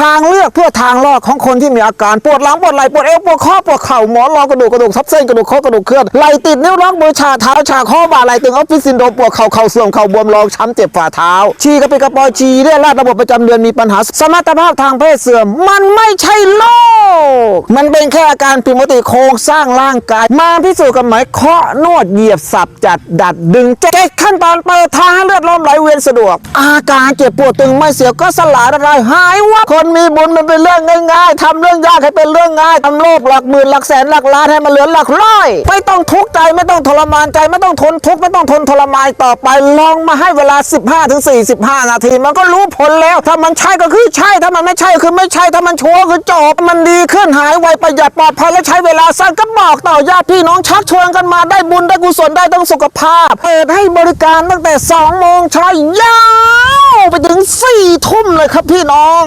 ทางเลือกเพื่อทางรอดของคนที่มีอาการปวดหลังปวดไหล่ปวดเอวปวดข้อปวดเข่าหมอนรองกระดูกกระดูกทับเส้นกระดูกข้อกระดูกเคลื่อนไหล่ติดนิ้วล็อกมือชาเท้าชาข้อบ่าไหล่ตึงออฟฟิศซินโดรมปวดเข่าเข่าเสื่อมเข่าบวมรองช้ำเจ็บฝ่าเท้าชีกระปิกระปอยชีเรียราดระบบประจำเดือนมีปัญหาสมรรถภาพทางเพศเสื่อม มันไม่ใช่โรค มันเป็นแค่อาการผิดปกติโครงสร้างร่างกาย มาพิสูจน์กันไหมเคาะนวดเหยียบสับจัดดัดดึงเจ็ดขั้นตอนเปิดทางให้เลือดลมไหลเวียนสะดวก อาการเจ็บปวดตึงไม่เสียวก็สลายละลายหายวับคนมีบุญมันเป็นเรื่องง่ายๆทำเรื่องยากให้เป็นเรื่องง่ายทำโลกหลักหมื่นหลักแสนหลักล้านให้มันเหลือหลักร้อยไม่ต้องทุกข์ใจไม่ต้องทรมานใจไม่ต้องทนทุกข์ไม่ต้องทนทรมานต่อไปลองมาให้เวลา 15ถึง45 นาที มันก็รู้ผลแล้ว ถ้ามันใช่ก็คือใช่ถ้ามันไม่ใช่คือไม่ใช่ถ้ามันชัวร์คือจบมันดีขึ้นหาายไวประหยัดปลอดภัยและใช้เวลาสั้นก็บอกต่อญาติพี่น้องชักชวนกันมาได้บุญได้กุศลได้ทั้งสุขภาพ เปิดให้บริการตั้งแต่2โมงเช้ายาวไปถึง4ทุ่มเลยครับพี่น้อง